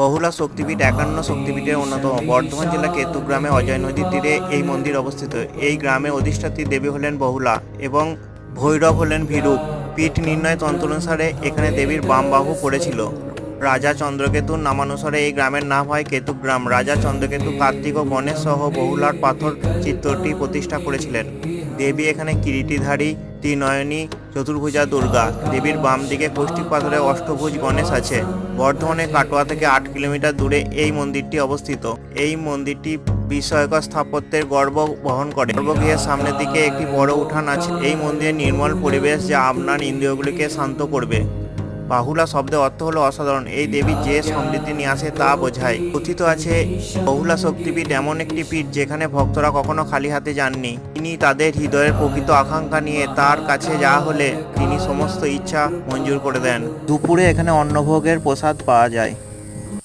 বহুলা শক্তিপীঠ, একান্ন শক্তিপীঠের অন্যতম। বর্ধমান জেলা কেতুগ্রামে অজয় নদীর তীরে এই মন্দির অবস্থিত। এই গ্রামে অধিষ্ঠাত্রী দেবী হলেন বহুলা এবং ভৈরব হলেন ভীরূপ পীঠ নির্ণয় তন্ত্র অনুসারে এখানে দেবীর বাম বাহু পড়েছিল। রাজা চন্দ্রকেতুর নামানুসারে এই গ্রামের নাম হয় কেতুগ্রাম রাজা চন্দ্রকেতু কার্তিক ও গণেশ সহ বহুলার পাথর চিত্রটি প্রতিষ্ঠা করেছিলেন। দেবী এখানে কিরিটিধারী, ত্রিনয়নী চতুর্ভুজা দুর্গা। দেবীর বাম দিকে কৌষ্টিক পাথরে অষ্টভুজ গণেশ আছে। বর্ধমানের কাটোয়া থেকে আট কিলোমিটার দূরে এই মন্দিরটি অবস্থিত। এই মন্দিরটি বিস্ময়কর স্থাপত্যের গর্ব বহন করে। গর্ভগৃহের সামনের দিকে একটি বড় উঠান আছে। এই মন্দিরের নির্মল পরিবেশ যা আপনার ইন্দ্রিয়গুলিকে শান্ত করবে। বাহুলা শব্দের অর্থ হলো অসাধারণ। এই দেবী যে সমৃদ্ধি নিয়ে আসে তা বোঝায়। কথিত আছে, বহুলা শক্তিপীঠ এমন একটি পীঠ যেখানে ভক্তরা কখনো খালি হাতে যাননি। তিনি তাদের হৃদয়ের প্রকৃত আকাঙ্ক্ষা নিয়ে তার কাছে যা হলে তিনি সমস্ত ইচ্ছা মঞ্জুর করে দেন। দুপুরে এখানে অন্নভোগের প্রসাদ পাওয়া যায়।